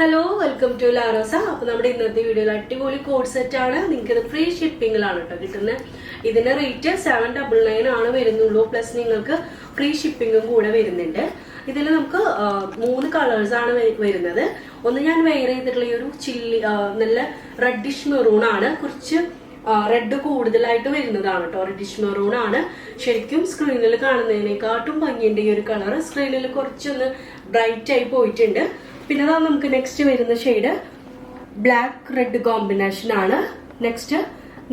Hello welcome to Larosa അപ്പൊ നമ്മുടെ ഇന്നത്തെ വീഡിയോയിൽ അടിപൊളി കോഡ് സെറ്റ് ആണ്. നിങ്ങൾക്ക് ഇത് ഫ്രീ ഷിപ്പിംഗിലാണ് കേട്ടോ കിട്ടുന്നത് ഇതിന്റെ റേറ്റ് സെവൻ ഡബിൾ നയൻ ആണ് വരുന്നുള്ളൂ. പ്ലസ് നിങ്ങൾക്ക് ഫ്രീ ഷിപ്പിംഗും കൂടെ വരുന്നുണ്ട്. ഇതിൽ നമുക്ക് മൂന്ന് കളേഴ്സ് ആണ് വരുന്നത്. ഒന്ന് ഞാൻ വെയർ ചെയ്തിട്ടുള്ള ഈ ഒരു ചില്ലി നല്ല റെഡിഷ് മെറൂൺ ആണ്. കുറച്ച് റെഡ് കൂടുതലായിട്ട് വരുന്നതാണ് കേട്ടോ റെഡിഷ് മെറൂൺ ആണ്. ശരിക്കും സ്ക്രീനിൽ കാണുന്നതിനെക്കാട്ടും ഭംഗിയുണ്ട് ഈ ഒരു കളർ സ്ക്രീനിൽ കുറച്ചൊന്ന് ബ്രൈറ്റ് ആയി പോയിട്ടുണ്ട്. പിന്നെ അതാണ് നമുക്ക് നെക്സ്റ്റ് വരുന്ന ഷെയ്ഡ് ബ്ലാക്ക് റെഡ് കോമ്പിനേഷൻ ആണ്. നെക്സ്റ്റ്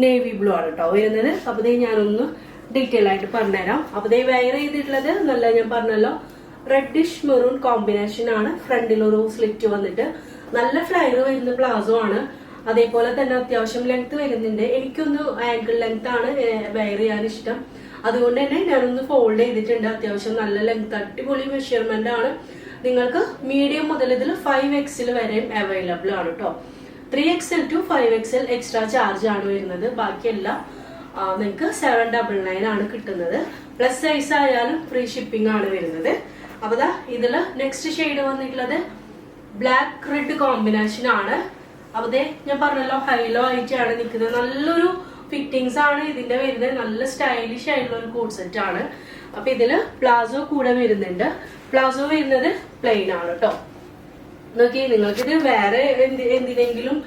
നേവി ബ്ലൂ ആണ് കേട്ടോ വരുന്നത്. അപ്പൊ ദേ ഞാനൊന്ന് ഡീറ്റെയിൽ ആയിട്ട് പറഞ്ഞുതരാം. അപ്പൊ ദേ വെയർ ചെയ്തിട്ടുള്ളത് നല്ല ഞാൻ പറഞ്ഞല്ലോ റെഡിഷ് മെറൂൺ കോമ്പിനേഷൻ ആണ്. ഫ്രണ്ടിൽ ഒരു സ്ലിറ്റ് വന്നിട്ട് നല്ല ഫ്ലയർ വരുന്ന പ്ലാസോ ആണ്. അതേപോലെ തന്നെ അത്യാവശ്യം ലെങ്ത് വരുന്നുണ്ട്. എനിക്കൊന്ന് ആങ്കിൾ ലെങ്ത് ആണ് വെയർ ചെയ്യാൻ ഇഷ്ടം. അതുകൊണ്ട് തന്നെ ഞാനൊന്ന് ഫോൾഡ് ചെയ്തിട്ടുണ്ട്. അത്യാവശ്യം നല്ല ലെങ്ത് അടിപൊളി മെഷർമെന്റ് ആണ്. നിങ്ങൾക്ക് മീഡിയം മുതൽ ഇതിൽ ഫൈവ് എക്സിൽ വരെയും അവൈലബിൾ ആണ് കേട്ടോ three XL to five XL extra charge ആണ് വരുന്നത്. ബാക്കിയെല്ലാം നിങ്ങൾക്ക് സെവൻ ഡബിൾ നയൻ ആണ് കിട്ടുന്നത്. പ്ലസ് സൈസ് ആയാലും ഫ്രീ ഷിപ്പിംഗ് ആണ് വരുന്നത്. അപ്പൊ ദാ ഇതിൽ നെക്സ്റ്റ് ഷെയ്ഡ് വന്നിട്ടുള്ളത് ബ്ലാക്ക് റെഡ് കോമ്പിനേഷൻ ആണ്. അപ്പൊ ദേ ഞാൻ പറഞ്ഞല്ലോ ഹൈലോ ആയിട്ടാണ് നിൽക്കുന്നത്. നല്ലൊരു ഫിറ്റിങ്സ് ആണ് ഇതിന്റെ വരുന്നത്. നല്ല സ്റ്റൈലിഷ് ആയിട്ടുള്ള ഒരു കോഡ് സെറ്റ് ആണ്. അപ്പൊ ഇതിൽ പ്ലാസോ കൂടെ വരുന്നുണ്ട്. പ്ലാസോ വരുന്നത് പ്ലെയിൻ ആണ് കേട്ടോ നോക്കി നിങ്ങൾക്കിത് വേറെ എന്ത് എന്തിനെങ്കിലും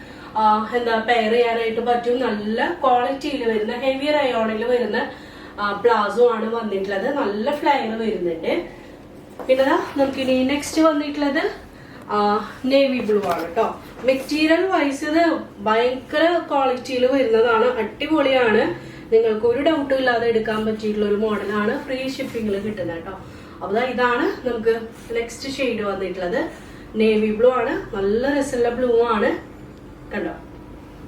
എന്താ പെയർ ചെയ്യാനായിട്ട് പറ്റും. നല്ല ക്വാളിറ്റിയിൽ വരുന്ന ഹെവി റയോണിൽ വരുന്ന പ്ലാസോ ആണ് വന്നിട്ടുള്ളത്. നല്ല ഫ്ലയർ വരുന്നുണ്ട്. പിന്നെ നമുക്ക് നമുക്കിനി നെക്സ്റ്റ് വന്നിട്ടുള്ളത് നേവി ബ്ലൂ ആണ് കേട്ടോ മെറ്റീരിയൽ വൈസ് ഇത് ഭയങ്കര ക്വാളിറ്റിയിൽ വരുന്നതാണ്. അടിപൊളിയാണ്. നിങ്ങൾക്ക് ഒരു ഡൗട്ടും ഇല്ലാതെ എടുക്കാൻ പറ്റിയിട്ടുള്ള ഒരു മോഡലാണ് ഫ്രീ ഷിപ്പിംഗിൽ കിട്ടുന്നത് കേട്ടോ. അപ്പൊ ഇതാണ് നമുക്ക് നെക്സ്റ്റ് ഷെയ്ഡ് വന്നിട്ടുള്ളത്. നേവി ബ്ലൂ ആണ്. നല്ല രസമുള്ള ബ്ലൂ ആണ്. കണ്ടോ?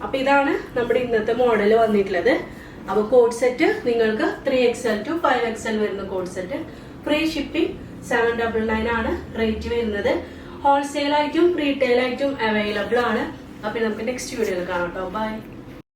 അപ്പൊ ഇതാണ് നമ്മുടെ ഇന്നത്തെ മോഡൽ വന്നിട്ടുള്ളത്. അപ്പൊ കോഡ് സെറ്റ് നിങ്ങൾക്ക് three XL to five XL വരുന്ന code set free shipping seven double nine ആണ് റേറ്റ് വരുന്നത്. ഹോൾസെയിൽ ആയിട്ടും റീറ്റെയിൽ ആയിട്ടും അവൈലബിൾ ആണ്. അപ്പൊ നമുക്ക് നെക്സ്റ്റ് വീഡിയോയിൽ കാണാം കേട്ടോ. ബൈ